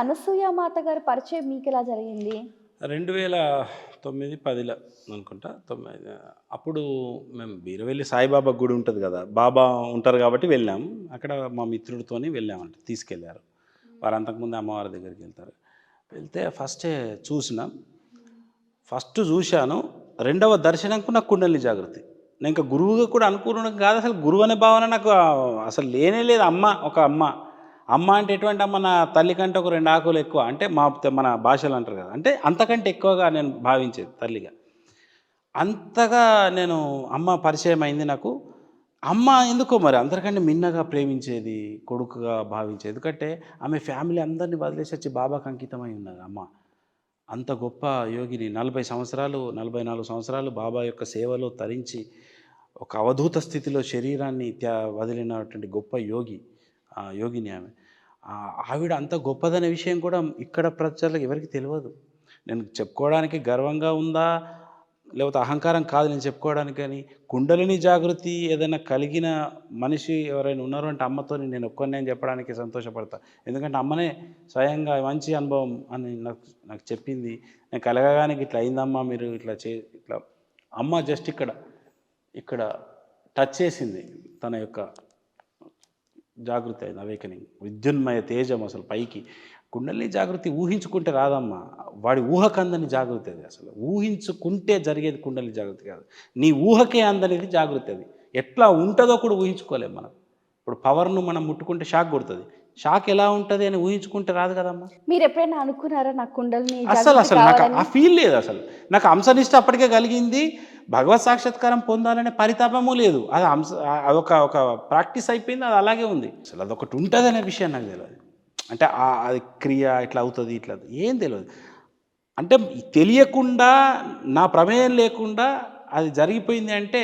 అనసూయ మాత గారి పరిచయం మీకు ఎలా జరిగింది? రెండు వేల తొమ్మిది పదిలో అనుకుంటా. తొమ్మిది అప్పుడు మేము బీరవెల్లి సాయిబాబా గుడి ఉంటుంది కదా బాబా ఉంటారు కాబట్టి వెళ్ళాం. అక్కడ మా మిత్రుడితోని వెళ్ళామంట తీసుకెళ్ళారు వారు అంతకుముందు అమ్మవారి దగ్గరికి వెళ్తారు. వెళ్తే ఫస్టే చూసినాం ఫస్ట్ చూశాను రెండవ దర్శనంకు నాకు కుండలి జాగృతి నేను ఇంకా గురువుగా కూడా అనుకున్నాను కాదు అసలు గురువు అనే భావన నాకు అసలు లేనే లేదు అమ్మ ఒక అమ్మ. అమ్మ అంటే ఎటువంటి అమ్మ? నా తల్లి కంటే ఒక రెండు ఆకులు ఎక్కువ. అంటే మా మన భాషలు అంటారు కదా. అంటే అంతకంటే ఎక్కువగా నేను భావించేది తల్లిగా. అంతగా నేను అమ్మ పరిచయం అయింది నాకు. అమ్మ ఎందుకో మరి? అందరికంటే మిన్నగా ప్రేమించేది కొడుకుగా భావించేది. ఎందుకంటే ఆమె ఫ్యామిలీ అందరినీ వదిలేసి వచ్చి బాబాకి అంకితమై ఉన్నది అమ్మ. అంత గొప్ప యోగిని. నలభై సంవత్సరాలు నలభై నాలుగు సంవత్సరాలు బాబా యొక్క సేవలో తరించి ఒక అవధూత స్థితిలో శరీరాన్ని త్యా వదిలినటువంటి గొప్ప యోగి ఆ యోగిని ఆమె. ఆవిడ అంత గొప్పదనే విషయం కూడా ఇక్కడ ప్రజలకు ఎవరికి తెలియదు. నేను చెప్పుకోవడానికి గర్వంగా ఉందా? లేకపోతే అహంకారం కాదు నేను చెప్పుకోవడానికి కానీ కుండలిని జాగృతి ఏదైనా కలిగిన మనిషి ఎవరైనా ఉన్నారు అంటే అమ్మతో నేను ఒక్కనే చెప్పడానికి సంతోషపడతా. ఎందుకంటే అమ్మనే స్వయంగా మంచి అనుభవం అని నాకు నాకు చెప్పింది. నేను కలగగానికి ఇట్లా అయిందమ్మా మీరు ఇట్లా చే ఇట్లా అమ్మ జస్ట్ ఇక్కడ ఇక్కడ టచ్ చేసింది తన యొక్క జాగృతి అయింది అవేకనింగ్. విద్యున్మయ తేజం అసలు పైకి. కుండలిని జాగృతి ఊహించుకుంటే రాదమ్మా. వాడి ఊహకు అందని జాగృతి అది అసలు. ఊహించుకుంటే జరిగేది కుండలిని జాగృతి కాదు. నీ ఊహకే అందనేది జాగృతి అది. ఎట్లా ఉంటుందో కూడా ఊహించుకోలేము మనం. ఇప్పుడు పవర్ను మనం ముట్టుకుంటే షాక్ కొడుతుంది. షాక్ ఎలా ఉంటుంది అని ఊహించుకుంటే రాదు కదమ్మా. మీరు ఎప్పుడైనా అనుకున్నారా నా కుండల్ని అసలు అసలు నాకు? ఆ ఫీల్ లేదు అసలు నాకు అంశనిష్ట అప్పటికే కలిగింది. భగవత్ సాక్షాత్కారం పొందాలనే పరితాపము లేదు. అది అంశ అదొక ఒక ప్రాక్టీస్ అయిపోయింది అది అలాగే ఉంది. అసలు అదొకటి ఉంటుంది అనే విషయం నాకు తెలియదు అంటే అది క్రియ ఇట్లా అవుతుంది ఇట్లా. ఏం తెలియదు అంటే తెలియకుండా నా ప్రమేయం లేకుండా అది జరిగిపోయింది అంటే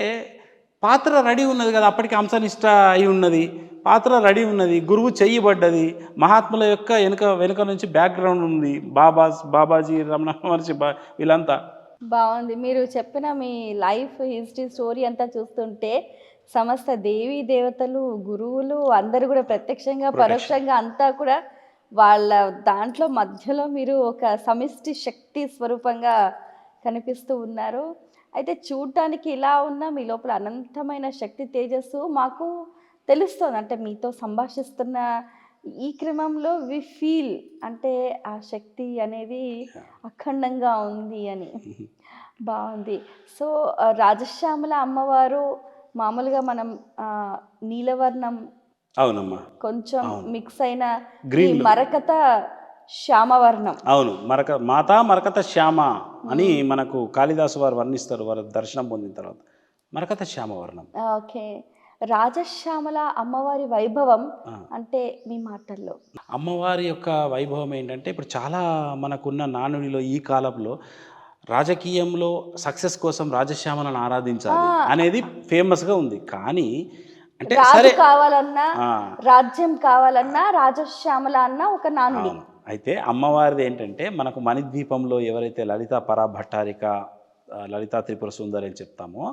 పాత్ర రెడీ ఉన్నది కదా అప్పటికి అంశనిష్ట అయి ఉన్నది. పాత్ర రెడీ ఉన్నది గురువు చెయ్యబడ్డది. మహాత్ముల యొక్క వెనుక వెనుక నుంచి బ్యాక్గ్రౌండ్ ఉంది. బాబాస్ బాబాజీ రమణ మహర్షి బా వీళ్ళంతా. బాగుంది. మీరు చెప్పిన మీ లైఫ్ హిస్టరీ స్టోరీ అంతా చూస్తుంటే సమస్త దేవీ దేవతలు గురువులు అందరూ కూడా ప్రత్యక్షంగా పరోక్షంగా అంతా కూడా వాళ్ళ దాంట్లో మధ్యలో మీరు ఒక సమిష్టి శక్తి స్వరూపంగా కనిపిస్తూ ఉన్నారు. అయితే చూడటానికి ఇలా ఉన్న మీ లోపల అనంతమైన శక్తి తేజస్సు మాకు తెలుస్తుంది. అంటే మీతో సంభాషిస్తున్న ఈ క్రమంలో వి ఫీల్ అంటే ఆ శక్తి అనేది అఖండంగా ఉంది అని. బాగుంది. సో రాజశ్యామల అమ్మవారు మామూలుగా మనం నీలవర్ణం అవునమ్మా. కొంచెం. మిక్స్ అయిన. మరకత శ్యామవర్ణం. అవును. మరక మాతా మరకత శ్యామ. అని మనకు కాళిదాసు వారు వర్ణిస్తారు వారు దర్శనం పొందిన తర్వాత. మరకత శ్యామ వర్ణం ఓకే. రాజశ్యామల అమ్మవారి వైభవం. అంటే మీ మాటల్లో. అమ్మవారి యొక్క వైభవం ఏంటంటే ఇప్పుడు చాలా మనకున్న నానుడిలో ఈ కాలంలో రాజకీయంలో సక్సెస్ కోసం రాజశ్యామలను ఆరాధించాలి. అనేది ఫేమస్గా ఉంది. కానీ అంటే రాజు కావాలన్నా రాజ్యం కావాలన్నా రాజశ్యామల అన్న ఒక నానుడి. అయితే అమ్మవారిది ఏంటంటే మనకు మణిద్వీపంలో ఎవరైతే లలిత పరాభట్టారిక లలితా త్రిపుర సుందరి అని చెప్తామో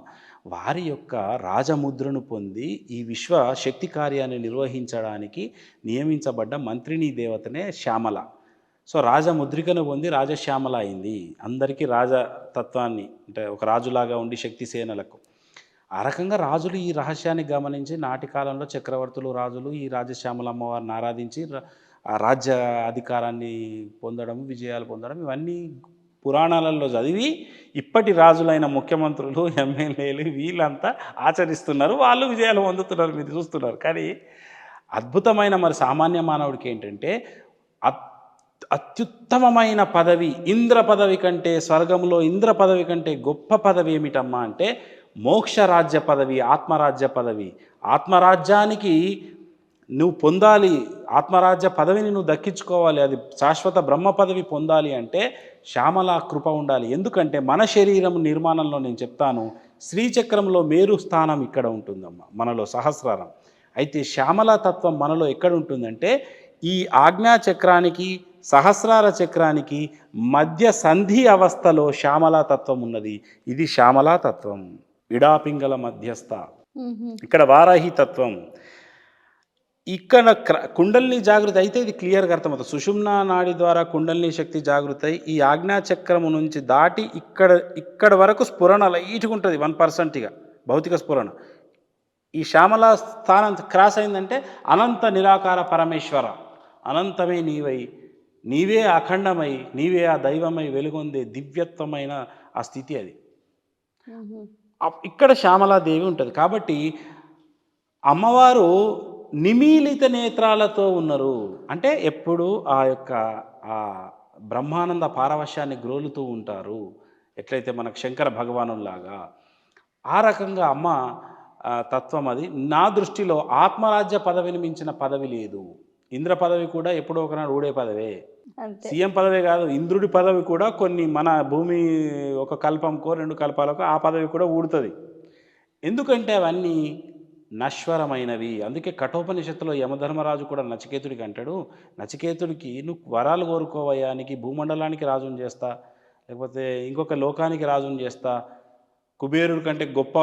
వారి యొక్క రాజముద్రను పొంది ఈ విశ్వ శక్తి కార్యాన్ని నిర్వహించడానికి నియమించబడ్డ మంత్రిని దేవతనే శ్యామల. సో రాజముద్రికను పొంది రాజశ్యామల అయింది. అందరికీ రాజతత్వాన్ని అంటే ఒక రాజులాగా ఉండి శక్తి సేనలకు. ఆ రకంగా రాజులు ఈ రహస్యాన్ని గమనించి నాటి కాలంలో చక్రవర్తులు రాజులు ఈ రాజశ్యామల అమ్మవారిని ఆరాధించి ఆ రాజ్య అధికారాన్ని పొందడం విజయాలు పొందడం ఇవన్నీ పురాణాలలో చదివి ఇప్పటి రాజులైన ముఖ్యమంత్రులు ఎమ్మెల్యేలు వీళ్ళంతా ఆచరిస్తున్నారు. వాళ్ళు విజయాలు పొందుతున్నారు మీరు చూస్తున్నారు. కానీ అద్భుతమైన మరి సామాన్య మానవుడికి ఏంటంటే అత్ అత్యుత్తమమైన పదవి ఇంద్ర పదవి కంటే స్వర్గంలో ఇంద్ర పదవి కంటే గొప్ప పదవి ఏమిటమ్మా అంటే మోక్ష రాజ్య పదవి ఆత్మరాజ్య పదవి. ఆత్మరాజ్యానికి నువ్వు పొందాలి ఆత్మరాజ్య పదవిని నువ్వు దక్కించుకోవాలి అది శాశ్వత బ్రహ్మ పదవి పొందాలి అంటే శ్యామల కృప ఉండాలి. ఎందుకంటే మన శరీరం నిర్మాణంలో నేను చెప్తాను శ్రీచక్రంలో మేరు స్థానం ఇక్కడ ఉంటుందమ్మా మనలో సహస్రారం. అయితే శ్యామల తత్వం మనలో ఎక్కడ ఉంటుందంటే ఈ ఆజ్ఞా చక్రానికి సహస్రార చక్రానికి మధ్య సంధి అవస్థలో శ్యామలా తత్వం ఉన్నది. ఇది శ్యామలా తత్వం. ఇడాపింగల మధ్యస్థ. ఇక్కడ వారాహి తత్వం. ఇక్కడ క్ర కుండలిని జాగృతి అయితే ఇది క్లియర్గా అర్థమవుతుంది. సుషుమ్నా నాడి ద్వారా కుండలిని శక్తి జాగృతి అయి ఈ ఆజ్ఞా చక్రము నుంచి దాటి ఇక్కడ ఇక్కడ వరకు స్ఫురణ లైట్గా ఉంటుంది వన్ పర్సెంట్గా భౌతిక స్ఫురణ. ఈ శ్యామల స్థానం క్రాస్ అయిందంటే అనంత నిరాకార పరమేశ్వర అనంతమే నీవై నీవే అఖండమై నీవే ఆ దైవమై వెలుగొందే దివ్యత్వమైన ఆ స్థితి అది. ఇక్కడ శ్యామలాదేవి ఉంటుంది. కాబట్టి అమ్మవారు నిమీలిత నేత్రాలతో ఉన్నారు. అంటే ఎప్పుడు ఆ యొక్క ఆ బ్రహ్మానంద పారవశ్యాన్ని గ్రోలుతూ ఉంటారు. ఎట్లయితే మనకు శంకర భగవానులాగా ఆ రకంగా అమ్మ తత్వం అది. నా దృష్టిలో ఆత్మరాజ్య పదవిని మించిన పదవి లేదు. ఇంద్ర పదవి కూడా ఎప్పుడో ఒకనాడు ఊడే పదవే. సీఎం పదవే కాదు ఇంద్రుడి పదవి కూడా కొన్ని మన భూమి ఒక కల్పంకో రెండు కల్పాలకో ఆ పదవి కూడా ఊడుతుంది. ఎందుకంటే అవన్నీ నశ్వరమైనవి. అందుకే కఠోపనిషత్తులో యమధర్మరాజు కూడా నచికేతుడికి అంటాడు నచికేతుడికి నువ్వు వరాలు కోరుకోవయానికి భూమండలానికి రాజుని చేస్తా లేకపోతే ఇంకొక లోకానికి రాజుని చేస్తా కుబేరుడి కంటే గొప్ప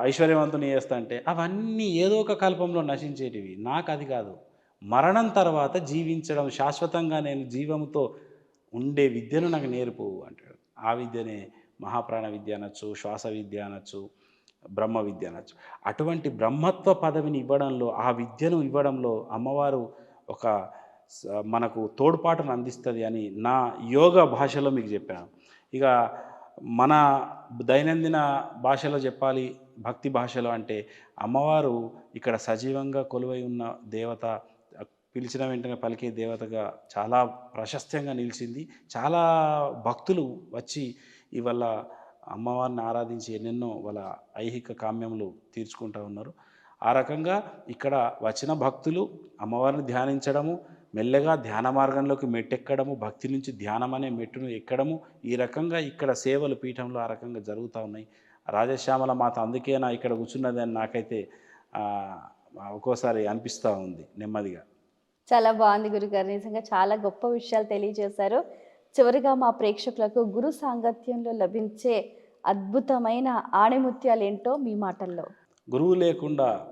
ఐశ్వర్యవంతుని చేస్తా అంటే అవన్నీ ఏదో ఒక కల్పంలో నశించేటివి. నాకు అది కాదు. మరణం తర్వాత జీవించడం శాశ్వతంగా నేను జీవంతో ఉండే విద్యను నాకు నేర్పు అంటాడు. ఆ విద్యనే మహాప్రాణ విద్య అనొచ్చు శ్వాస విద్య అనొచ్చు బ్రహ్మ విద్య అనొచ్చు. అటువంటి బ్రహ్మత్వ పదవిని ఇవ్వడంలో ఆ విద్యను ఇవ్వడంలో అమ్మవారు ఒక స- మనకు తోడ్పాటును అందిస్తుంది అని నా యోగ భాషలో మీకు చెప్పాను. ఇక మన దైనందిన భాషలో చెప్పాలి భక్తి భాషలో అంటే అమ్మవారు ఇక్కడ సజీవంగా కొలువై ఉన్న దేవత పిలిచిన వెంటనే పలికే దేవతగా చాలా ప్రశస్తంగా నిలిచింది. చాలా భక్తులు వచ్చి ఇవాళ అమ్మవారిని ఆరాధించి ఎన్నెన్నో వాళ్ళ ఐహిక కామ్యములు తీర్చుకుంటూ ఉన్నారు. ఆ రకంగా ఇక్కడ వచ్చిన భక్తులు అమ్మవారిని ధ్యానించడము మెల్లగా ధ్యాన మార్గంలోకి మెట్టెక్కడము భక్తి నుంచి ధ్యానం అనే మెట్టును ఎక్కడము ఈ రకంగా ఇక్కడ సేవలు పీఠంలో ఆ రకంగా జరుగుతూ ఉన్నాయి. రాజశ్యామల మాత అందుకే నా ఇక్కడ కూర్చున్నది అని నాకైతే ఒక్కోసారి అనిపిస్తూ ఉంది నెమ్మదిగా. చాలా బాగుంది గురుగారు. నిజంగా చాలా గొప్ప విషయాలు తెలియజేశారు. చివరిగా మా ప్రేక్షకులకు గురు సాంగత్యంలో లభించే అద్భుతమైన ఆణిముత్యాలు ఏంటో మీ మాటల్లో. గురువు లేకుండా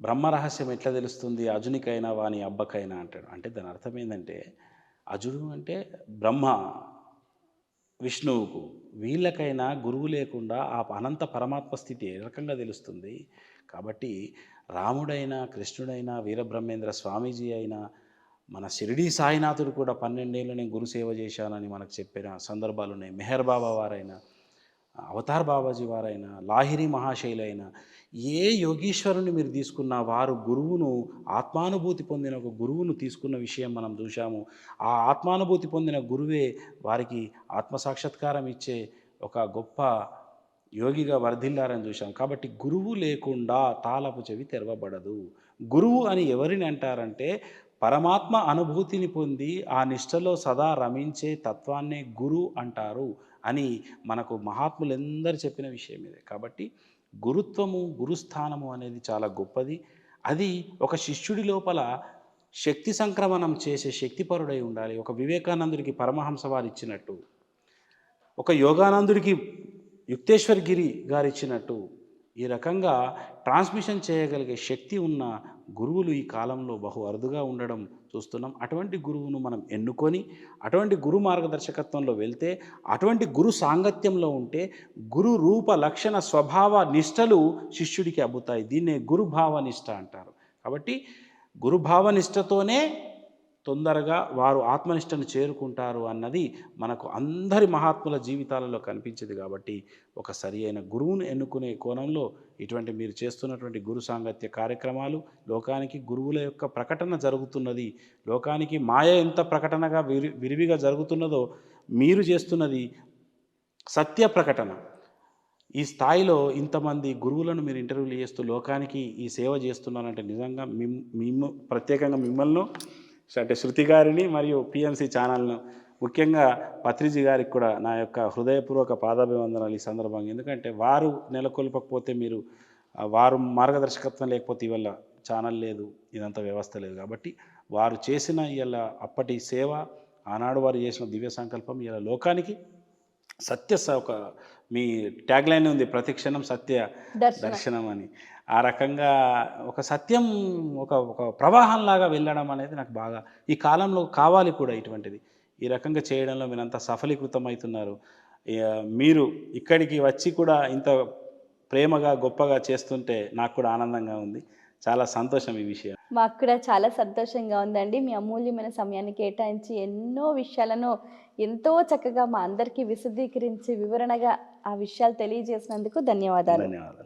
బ్రహ్మ రహస్యం ఎట్లా తెలుస్తుంది? అజునికైనా వాని అబ్బకైనా అంటాడు. అంటే దాని అర్థం ఏంటంటే అజుడు అంటే బ్రహ్మ విష్ణువుకు. వీళ్ళకైనా గురువు లేకుండా ఆ అనంత పరమాత్మ స్థితి ఏ రకంగా తెలుస్తుంది? కాబట్టి రాముడైనా కృష్ణుడైనా వీరబ్రహ్మేంద్ర స్వామీజీ అయినా మన షిరిడీ సాయినాథుడు కూడా పన్నెండేళ్ళు నేను గురుసేవ చేశానని మనకు చెప్పిన సందర్భాలు ఉన్నాయి. మెహర్ బాబా వారైనా అవతార్ బాబాజీ వారైనా లాహిరి మహాశైలైనా ఏ యోగీశ్వరుని మీరు తీసుకున్న వారు గురువును ఆత్మానుభూతి పొందిన ఒక గురువును తీసుకున్న విషయం మనం చూశాము. ఆ ఆత్మానుభూతి పొందిన గురువే వారికి ఆత్మసాక్షాత్కారం ఇచ్చే ఒక గొప్ప యోగిగా వర్ధిల్లారని చూశాం. కాబట్టి గురువు లేకుండా తాళపు చెవి తెరవబడదు. గురువు అని ఎవరిని అంటారంటే పరమాత్మ అనుభూతిని పొంది ఆ నిష్టలో సదా రమించే తత్వాన్నే గురు అంటారు అని మనకు మహాత్ములందరూ చెప్పిన విషయం ఇదే. కాబట్టి గురుత్వము గురుస్థానము అనేది చాలా గొప్పది. అది ఒక శిష్యుడి లోపల శక్తి సంక్రమణం చేసే శక్తిపరుడై ఉండాలి. ఒక వివేకానందుడికి పరమహంస వారు ఇచ్చినట్టు ఒక యోగానందుడికి యుక్తేశ్వర్ గిరి గారు ఇచ్చినట్టు ఈ రకంగా ట్రాన్స్మిషన్ చేయగలిగే శక్తి ఉన్న గురువులు ఈ కాలంలో బహు అరుదుగా ఉండడం చూస్తున్నాం. అటువంటి గురువును మనం ఎన్నుకొని అటువంటి గురు మార్గదర్శకత్వంలో వెళ్తే అటువంటి గురు సాంగత్యంలో ఉంటే గురు రూప లక్షణ స్వభావ నిష్టలు శిష్యుడికి అబ్బుతాయి. దీన్నే గురుభావ నిష్ట అంటారు. కాబట్టి గురుభావ నిష్టతోనే తొందరగా వారు ఆత్మనిష్టను చేరుకుంటారు అన్నది మనకు అందరి మహాత్ముల జీవితాలలో కనిపించేది కాబట్టి ఒక సరి అయిన గురువును ఎన్నుకునే కోణంలో ఇటువంటి మీరు చేస్తున్నటువంటి గురు సాంగత్య కార్యక్రమాలు లోకానికి గురువుల యొక్క ప్రకటన జరుగుతున్నది లోకానికి మాయ ఎంత ప్రకటనగా విరి విరివిగా జరుగుతున్నదో మీరు చేస్తున్నది సత్య ప్రకటన. ఈ స్థాయిలో ఇంతమంది గురువులను మీరు ఇంటర్వ్యూలు చేస్తూ లోకానికి ఈ సేవ చేస్తున్నారంటే నిజంగా మిమ్ మిమ్మ ప్రత్యేకంగా మిమ్మల్ని అంటే శృతి గారిని మరియు పిఎంసి ఛానల్ను ముఖ్యంగా పత్రిజీ గారికి కూడా నా యొక్క హృదయపూర్వక పాదాభివందనాలు ఈ సందర్భంగా. ఎందుకంటే వారు నెలకొల్పకపోతే మీరు వారు మార్గదర్శకత్వం లేకపోతే ఇవాళ ఛానల్ లేదు ఇదంతా వ్యవస్థ లేదు. కాబట్టి వారు చేసిన ఇలా అప్పటి సేవ ఆనాడు వారు చేసిన దివ్య సంకల్పం ఇలా లోకానికి సత్య స- ఒక మీ ట్యాగ్ లైన్ ఉంది ప్రతిక్షణం సత్య దర్శనం. దర్శనం అని. ఆ రకంగా ఒక సత్యం ఒక ఒక ప్రవాహంలాగా వెళ్ళడం అనేది నాకు బాగా ఈ కాలంలో కావాలి కూడా ఇటువంటిది. ఈ రకంగా చేయడంలో మీరంతా సఫలీకృతం అవుతున్నారు ఇక మీరు ఇక్కడికి వచ్చి కూడా ఇంత ప్రేమగా గొప్పగా చేస్తుంటే నాకు కూడా ఆనందంగా ఉంది. చాలా సంతోషం ఈ విషయం. మాకు కూడా చాలా సంతోషంగా ఉందండి. మీ అమూల్యమైన సమయాన్ని కేటాయించి ఎన్నో విషయాలను ఎంతో చక్కగా మా అందరికీ విశదీకరించి వివరణగా ఆ విషయాలు తెలియజేసినందుకు ధన్యవాదాలు. ధన్యవాదాలు.